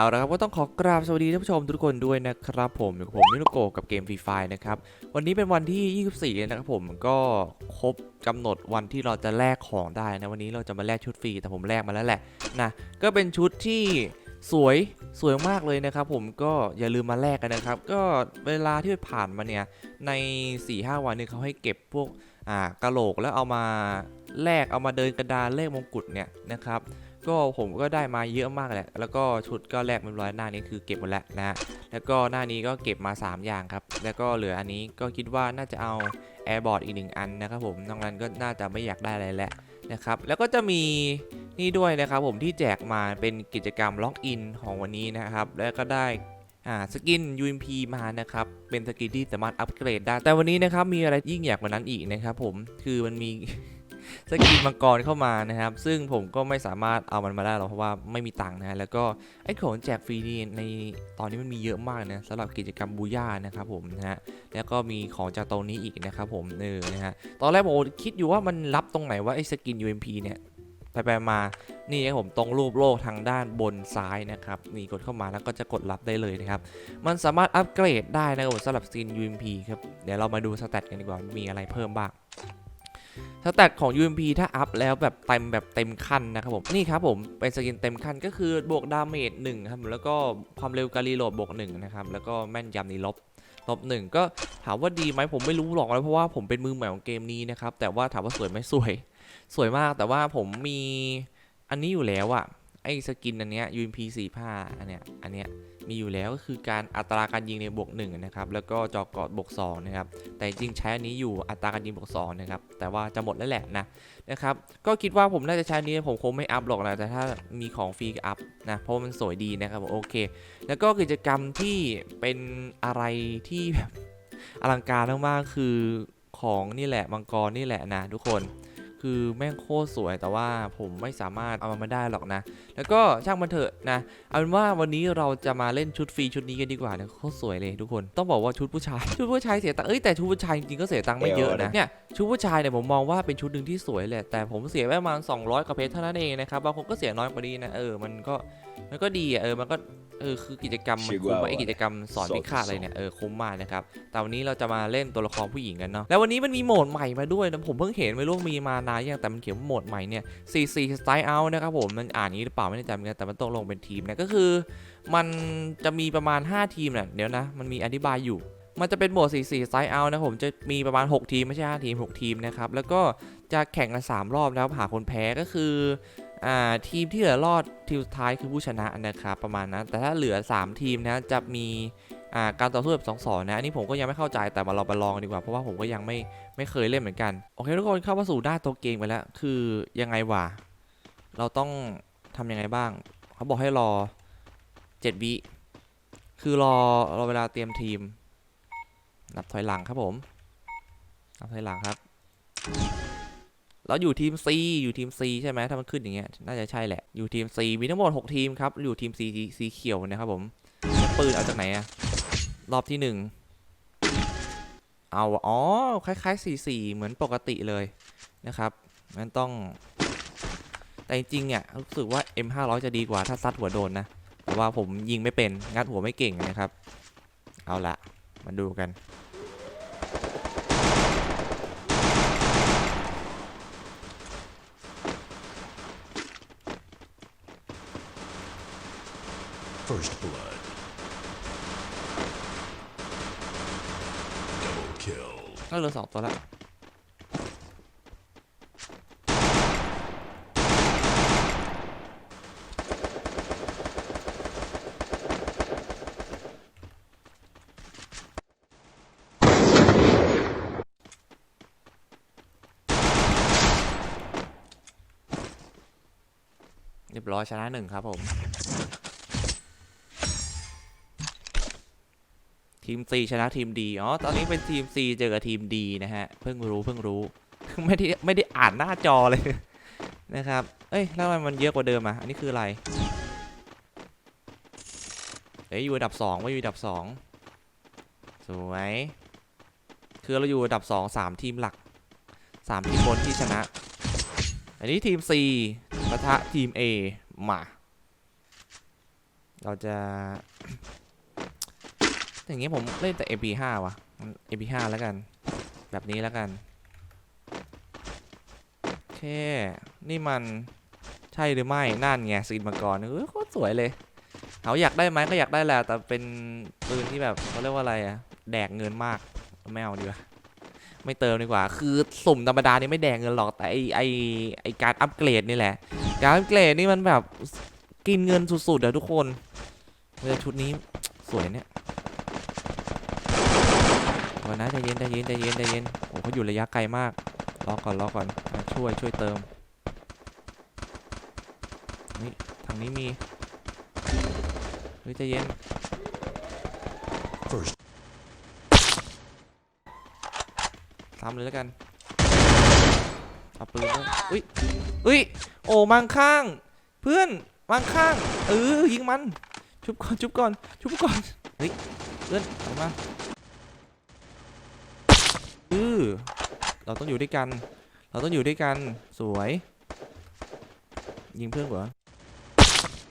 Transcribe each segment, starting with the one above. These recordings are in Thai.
เอาละครับก็ต้องขอกราบสวัสดีท่านผู้ชมทุกคนด้วยนะครับผมอยู่กับผมนิโนโกะกับเกมฟรีไฟนะครับวันนี้เป็นวันที่ 24เลยนะครับผมก็ครบกำหนดวันที่เราจะแลกของได้นะวันนี้เราจะมาแลกชุดฟรีแต่ผมแลกมาแล้วแหละนะก็เป็นชุดที่สวยสวยมากเลยนะครับผมก็อย่าลืมมาแลกกันนะครับ ก็เวลาที่ผ่านมาเนี่ยใน 4-5 วันนี่ยเขาให้เก็บพวกอ่ากะโหลกแล้วเอามาแลกเอามาเดินกระดานเลขมงกุฎเนี่ยนะครับ ก็ผมก็ได้มาเยอะมากแหละ แล้วก็ชุดก็แลกเรียบร้อยหน้านี้คือเก็บหมดแล้วนะฮะ แล้วก็หน้านี้ก็เก็บมา 3 อย่างครับ แล้วก็เหลืออันนี้ก็คิดว่าน่าจะเอา Airbot อีกหนึ่งอันนะครับผมนอกนั้นก็น่าจะไม่อยากได้อะไรแล้วนะครับ แล้วก็จะมีนี่ด้วยนะครับผมที่แจกมาเป็นกิจกรรมล็อกอินของวันนี้นะครับ แล้วก็ได้สกิน UMP มานะครับ เป็นสกินที่สามารถอัปเกรดได้ แต่วันนี้นะครับมีอะไรยิ่งใหญ่กว่านั้นอีกนะครับผม คือมันมี สกินมังกรเข้ามานะครับ ซึ่งผมก็ไม่สามารถเอามันมาได้หรอกเพราะว่าไม่มีตังค์นะฮะแล้วก็ไอ้ของแจกฟรีนี่ในตอนนี้มันมีเยอะมากนะสำหรับกิจกรรมบูย่านะครับผมนะฮะแล้วก็มีของจากตรงนี้อีกนะครับผมเออนะฮะตอนแรกผมคิดอยู่ว่ามันรับตรงไหนว่าไอ้สกิน UMP เนี่ยไปไปมา นี่ครับผมตรงรูปโลกทางด้านบนซ้ายนะครับ นี่กดเข้ามาแล้วก็จะกดรับได้เลยนะครับ มันสามารถอัปเกรดได้นะครับสำหรับสกิน UMP ครับ เดี๋ยวเรามาดูสแตทกันดีกว่า มีอะไรเพิ่มบ้าง สแตทของ UMP ถ้าอัพแล้วแบบเต็มแบบเต็มขั้นนะครับผมนี่ครับผมเป็นสกินเต็มขั้นก็คือบวกดาเมจหนึ่งครับแล้วก็ความเร็วการรีโหลดบวกหนึ่งนะครับแล้วก็แม่นยำนี่ลบลบหนึ่งก็ถามว่าดีไหมผมไม่รู้หรอกนะเพราะว่าผมเป็นมือใหม่ของเกมนี้นะครับแต่ว่าถามว่าสวยไหมสวย สวยมากแต่ว่าผมมีอันนี้อยู่แล้วอะ ไอ้สกินอันเนี้ย UMP 45อันเนี้ยอันเนี้ยมีอยู่แล้วก็คือการอัตราการยิงในบวกหนึ่งนะครับแล้วก็จอกอดบวกสองนะครับแต่จริงใช้อันนี้อยู่อัตราการยิงบวกสองนะครับแต่ว่าจะหมดแล้วแหละนะนะครับก็คิดว่าผมน่าจะใช้อันนี้ผมคงไม่อัพหรอกนะแต่ถ้ามีของฟรีก็อัพนะเพราะมันสวยดีนะครับผมโอเค แล้วก็กิจกรรมที่เป็นอะไรที่แบบอลังการมากๆคือของนี่แหละมังกรนี่แหละนะทุกคน คือแม่งโคตรสวยแต่ว่าผมไม่สามารถเอามันมาได้หรอกนะ แล้วก็ช่างมันเถอะนะ เอาเป็นว่าวันนี้เราจะมาเล่นชุดฟรีชุดนี้กันดีกว่านะโคตรสวยเลยทุกคนต้องบอกว่าชุดผู้ชายชุดผู้ชายเสียตังค์เอ้ยแต่ชุดผู้ชายจริงๆก็เสียตังค์ไม่เยอะนะเนี่ยชุดผู้ชายเนี่ยผมมองว่าเป็นชุดหนึ่งที่สวยแหละแต่ผมเสียไปประมาณ200กว่าเพชรเท่านั้นเองนะครับบางคนก็เสียน้อยกว่านี้นะเออมันก็มันก็ดีอะเออมันก็ เออคือกิจกรรมมันคุ้มอะไอกิจกรรมสอนพิฆาตอะไรเนี่ยเออคุ้มมากนะครับแต่วันนี้เราจะมาเล่นตัวละครผู้หญิงกันเนาะแล้ววันนี้มันมีโหมดใหม่มาด้วยนะผมเพิ่งเห็นไม่รู้มีมานานยังแต่มันเขียนว่าโหมดใหม่เนี่ย CC Style Out นะครับผมมันอ่านนี้หรือเปล่าไม่แน่ใจเหมือนกันแต่มันต้องลงเป็นทีมนะก็คือ มันจะมีประมาณ 5 ทีมน่ะเดี๋ยวนะมันมีอธิบายอยู่มันจะเป็นโหมด 4 4 Style Out นะผมจะมีประมาณ 6 ทีม ไม่ใช่ 5 ทีม 6 ทีม นะครับ แล้วก็จะแข่งกัน 3 รอบแล้วหาคนแพ้ก็คือ อ่าทีมที่เหลือรอดทีมสุดท้ายคือผู้ชนะนะครับประมาณนั้นแต่ถ้าเหลือ 3 ทีมนะจะมีอ่าการต่อสู้แบบสองสองนะอันนี้ผมก็ยังไม่เข้าใจแต่มาเราไปลองกันดีกว่าเพราะว่าผมก็ยังไม่ไม่เคยเล่นเหมือนกันโอเคทุกคนเข้ามาสู่หน้าตัวเกมไปแล้ว คือยังไงวะเราต้องทำยังไงบ้าง เขาบอกให้รอ7วิคือรอรอเวลาเตรียมทีม นับถอยหลังครับผมนับถอยหลังครับ เราอยู่ทีม C อยู่ทีม C ใช่ไหมถ้ามันขึ้นอย่างเงี้ยน่าจะใช่แหละอยู่ทีม C มีทั้งหมด 6 ทีมครับอยู่ทีม C สีเขียวนะครับผมปืนเอาจากไหนอะรอบที่ 1 เอาอ๋อคล้ายๆ4-4เหมือนปกติเลยนะครับงั้นต้องแต่จริงๆเนี่ยรู้สึกว่า M500 จะดีกว่าถ้าซัดหัวโดนนะแต่ว่าผมยิงไม่เป็นงัดหัวไม่เก่งนะครับ เอาละมาดูกัน First blood. Double kill. ก็เหลือสองตัวละ เรียบร้อยชนะหนึ่งครับผม ทีม C ชนะทีม D อ๋อ ตอนนี้เป็นทีม C เจอกับทีม D นะฮะ เพิ่งรู้เพิ่งรู้ ไม่ได้ไม่ได้อ่านหน้าจอเลยนะครับ เอ้ย แล้วทำไมมันเยอะกว่าเดิมอะ อันนี้คืออะไร เอ้ยอยู่อันดับสองไม่อยู่อันดับสองสวย คือเราอยู่อันดับสองสามทีมหลักสามทีมบนที่ชนะ อันนี้ทีม C ปะทะทีม A มา เราจะ อย่างงี้ผมเล่นแต่ MP5 ว่ะ MP5 แล้วกัน แบบนี้แล้วกันโอเค นี่มันใช่หรือไม่นั่นไงซีนมังกรเออโคตรสวยเลยเขาอยากได้ไหมก็อยากได้แหละแต่เป็นปืนที่แบบเขาเรียกว่าอะไรอะแดกเงินมากไม่เอาดีกว่าไม่เติมดีกว่า คือสุ่มธรรมดานี่ไม่แดกเงินหรอกแต่ไอไอไอการอัปเกรดนี่แหละ การอัปเกรดนี่มันแบบกินเงินสุดๆอะทุกคนเออชุดนี้สวยเนี่ย ก่อนนะใจเย็นใจเย็นใจเย็นใจเย็นโอ้เขาอยู่ระยะไกลมากรอกก่อนรอกก่อนช่วยช่วยเติมนี่ทางนี้มีเฮ้ยใจเย็น First ทำเลยแล้วกันเอาปืนด้วยอุ้ยอุ้ยโอ้มังข้าง เพื่อนมังข้างเออยิงมันชุบก่อนชุบก่อนชุบก่อนเฮ้ยเพื่อนออกมาเออ เราต้องอยู่ด้วยกัน เราต้องอยู่ด้วยกัน สวย ยิงเพื่อนเหรอ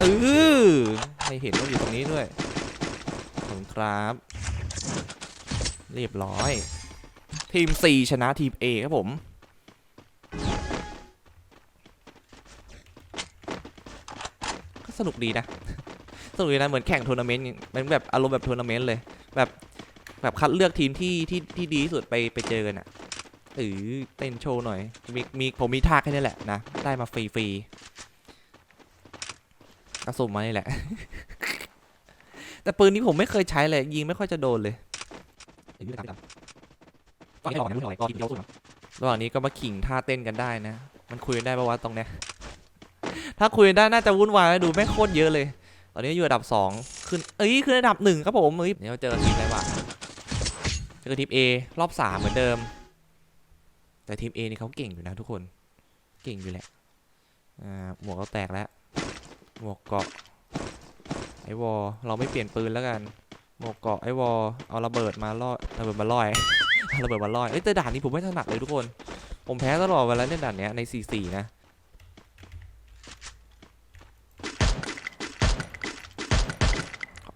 เออไม่เห็นว่าอยู่ตรงนี้ด้วยขอบคุณครับ เรียบร้อย ทีม C ชนะทีม A ครับผมก็สนุกดีนะ สนุกดีนะเหมือนแข่งทัวร์นาเมนต์เป็นแบบอารมณ์แบบทัวร์นาเมนต์เลย แบบแบบคัดเลือกทีมที่ที่ที่ดีที่สุดไปไปเจอกันอะ เออเต้นโชว์หน่อย มีมีผมมีท่าแค่นี้แหละนะ ได้มาฟรีฟรีๆกระสุนมานี่แหละ แต่ปืนนี้ผมไม่เคยใช้เลย ยิงไม่ค่อยจะโดนเลยเอ้ยไม่ตามไม่ตามก็ให้บอกนะไม่หน่อยก็กินเยอะสุดระหว่างนี้ก็มาขิงท่าเต้นกันได้นะ มันคุยกันได้ปะวะตรงเนี้ย ถ้าคุยกันได้น่าจะวุ่นวายนะดูแม่งโคตรเยอะเลย ตอนนี้อยู่อันดับสองขึ้น เอ้ยขึ้นอันดับหนึ่งครับผมเอ้ยเดี๋ยวเจอทีมอะไรวะเจอทีม A รอบสามเหมือนเดิม แต่ทีม A นี่เขาเก่งอยู่นะทุกคน เก่งอยู่แหละ อ่า หมวกก็แตกแล้ว หมวกเกาะ ไอวอลเราไม่เปลี่ยนปืนแล้วกัน หมวกเกาะไอวอลเอาระเบิดมาล่อระเบิดมาล่อยระเบิดมาลอยเอ้ยแต่ด่านนี้ผมไม่ถนัดเลยทุกคน ผมแพ้ตลอดเวลาเล่นด่านเนี้ยใน 4-4 นะ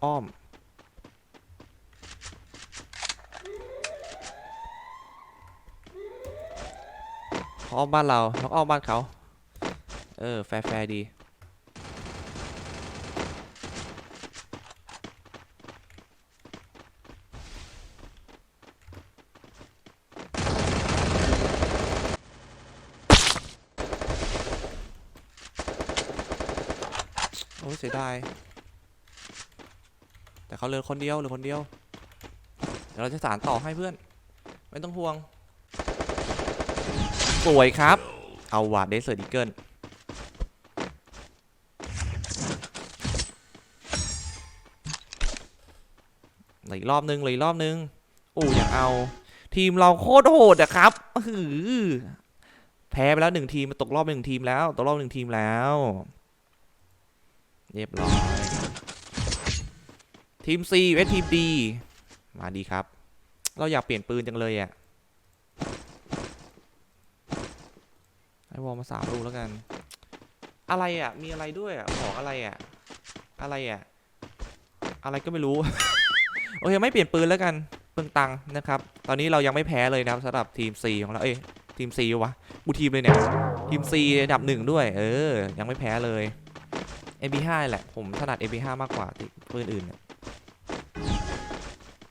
อ้อม เขาอ้อมบ้านเราแล้วก็อ้อมบ้านเขา เออ แฟร์ๆดี โอ้ยเสียดาย แต่เขาเหลือคนเดียวเหลือคนเดียว เดี๋ยวเราจะสารต่อให้เพื่อน ไม่ต้องห่วง สวยครับ เอาว่ะเดสเซอร์ดิเกิลหลีรอบนึงหลีรอบนึงโอ้ยังเอา ทีมเราโคตรโหดอะครับอื้อหือแพ้ไปแล้วหนึ่งทีมมาตกรอบหนึ่งทีมแล้วตกรอบหนึ่งทีมแล้วเรียบร้อยทีม C เวททีม D มาดีครับ เราอยากเปลี่ยนปืนจังเลยอะะให้วอลมาสามลูแล้วกัน อะไรอะ่ะ มีอะไรด้วยอะ่ะของอะไรอะ่ะ อะไรอะ่ะ อะไรก็ไม่รู้ โอเค ไม่เปลี่ยนปืนแล้วกันเปลืองตังนะครับ ตอนนี้เรายังไม่แพ้เลยนะครับสำหรับทีม C ของเราเอ้ยทีม C วะกูทีมเลยเนี่ย ทีม C อันดับหนึ่งด้วย เออ ยังไม่แพ้เลย MP5 แหละ ผมถนัด MP5 มากกว่าปืนอื่น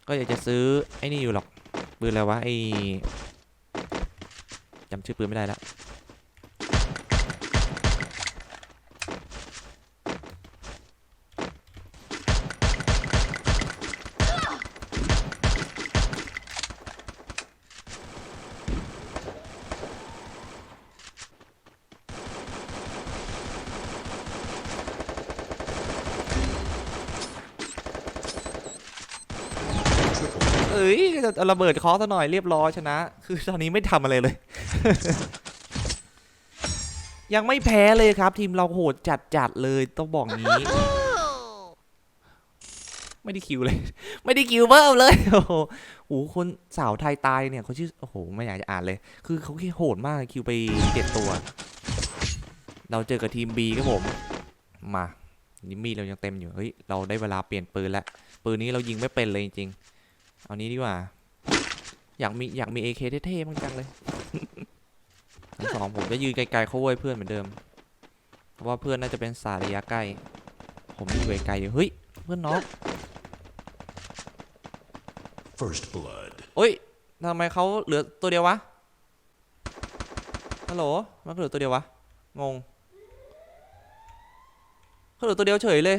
ก็อยากจะซื้อ ไอ้นี่อยู่หรอก ปืนอะไรวะไอ้จำชื่อปืนไม่ได้แล้ว จะระเบิดเคอซะหน่อยเรียบร้อยชนะ คือตอนนี้ไม่ทำอะไรเลย ยังไม่แพ้เลยครับ ทีมเราโหดจัดจัดๆเลยต้องบอกงี้ ไม่ได้คิวเลย ไม่ได้คิวเพิ่มเลยโอ้โหโอ้คนสาวไทยตายเนี่ยเขาชื่อโอ้โหไม่อยากจะอ่านเลย คือเขาแค่โหดมากคิวไปเจ็ดตัว เราเจอกับทีม B ครับผม มานี่มีเรายังเต็มอยู่ เฮ้ย เราได้เวลาเปลี่ยนปืนแล้ว ปืนนี้เรายิงไม่เป็นเลยจริงๆ เอานี้ดีกว่า อยากมีอยากมี AK เท่ๆมั้งจังเลยทั้งสองผมจะยืนไกลๆเขาเว้ยเพื่อนเหมือนเดิม เพราะว่าเพื่อนน่าจะเป็นสายระยะใกล้ ผมอยู่ไกลๆอยู่เฮ้ยเพื่อนน้อง First blood. เฮ้ยทำไมเขาเหลือตัวเดียววะฮัลโหลมันเหลือตัวเดียววะงงเขาเหลือตัวเดียวเฉยเลย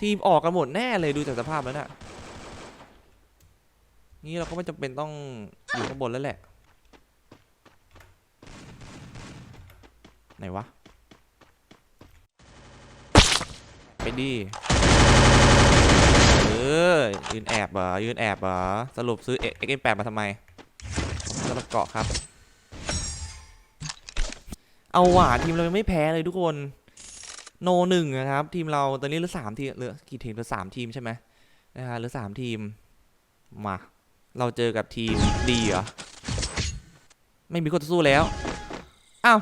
ทีมออกกันหมดแน่เลยดูจากสภาพแล้วน่ะ นี่เราก็ไม่จำเป็นต้องอยู่ข้างบนแล้วแหละ ไหนวะ ไปดี เออ ยืนแอบเหรอ ยืนแอบเหรอ สรุปซื้อ XM8 มาทำไมสำหรับเกาะครับ เอาหว่าทีมเรายังไม่แพ้เลยทุกคน โนหนึ่งนะครับ ทีมเราตอนนี้เหลือสามทีมเหลือกี่ทีมเหลือสามทีมใช่ไหมนะฮะเหลือสามทีมมา เราเจอกับทีมดีเหรอ ไม่มีคู่ต่อสู้แล้ว อ้าว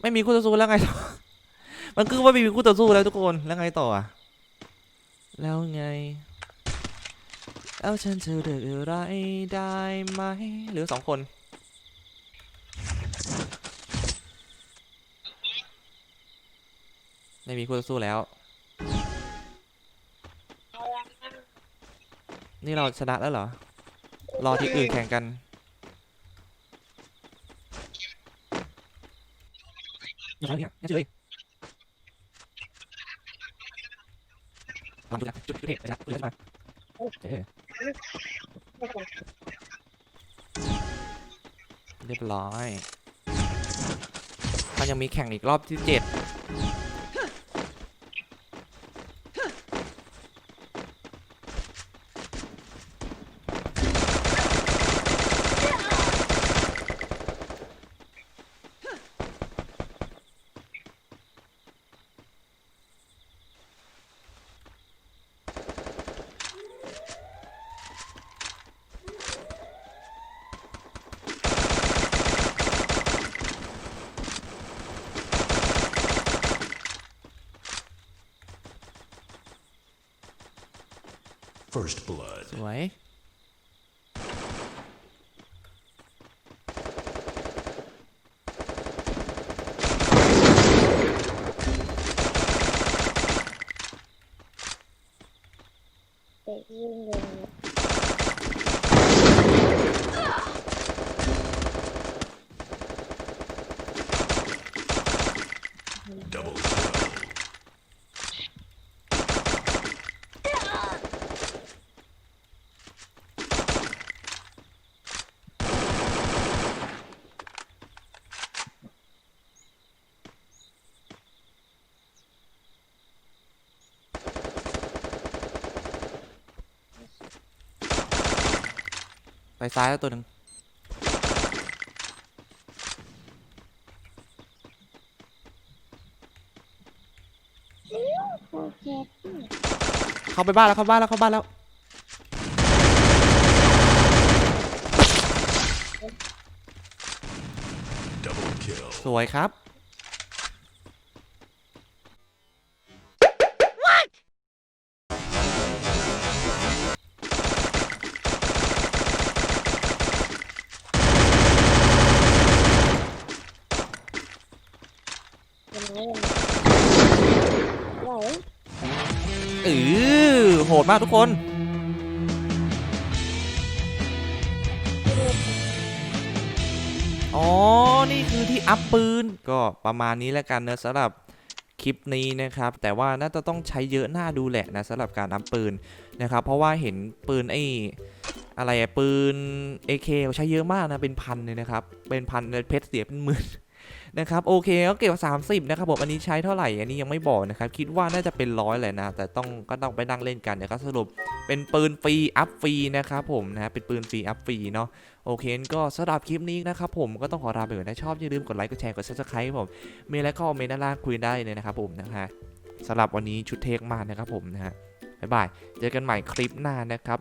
ไม่มีคู่ต่อสู้แล้วไงต่อ มันคือว่าไม่มีคู่ต่อสู้แล้วทุกคน แล้วไงต่ออะแล้วไง แล้วฉันจะเลือกอะไรได้ไหมหลือสองคน ไม่มีคู่ต่อสู้แล้วนี่เราชนะแล้วเหรอ รอที่อื่นแข่งกัน อย่าเลยอย่าเลยลองดูนะจุดจุดเหตุนะจุดเหตุมาโอเคเรียบร้อยมันยังมีแข่งอีกรอบที่เจ็ด First blood. ส ซ้ายแล้วตัวหนึ่งโอเคเข้าไปบ้านแล้วเข้าบ้านแล้วเข้าบ้านแล้ว Double kill. สวยครับ เป็นไงไหวเออโหดมากทุกคน อ๋อ นี่คือที่อัพปืน ก็ประมาณนี้แล้วกันนะสำหรับคลิปนี้นะครับ แต่ว่าน่าจะต้องใช้เยอะหน้าดูแหละนะสำหรับการอัพปืนนะครับ เพราะว่าเห็นปืนไอ้อะไรปืน AK เขาใช้เยอะมากนะ เป็นพันเลยนะครับ เป็นพันเพชรเสียเป็นหมื่น นะครับโอเคก็เก็บ 30 นะครับผมอันนี้ใช้เท่าไหร่อันนี้ยังไม่บอกนะครับคิดว่าน่าจะเป็นร้อยแหละนะ แต่ต้องก็ต้องไปนั่งเล่นกันเดี๋ยวก็สรุปเป็นปืนฟรีอัพฟรีนะครับผมนะฮะเป็นปืนฟรีอัพฟรีเนาะโอเคก็สำหรับคลิปนี้นะครับผมก็ต้องขอลาไปก่อนนะชอบอย่าลืมกดไลค์กดแชร์กด subscribe ครับผมมีอะไรก็คอมเมนต์ด้านล่างคุยได้เลยนะครับผมนะฮะสำหรับวันนี้ชุดเทคมากนะครับผมนะฮะบ๊ายบายเจอกันใหม่คลิปหน้านะครับ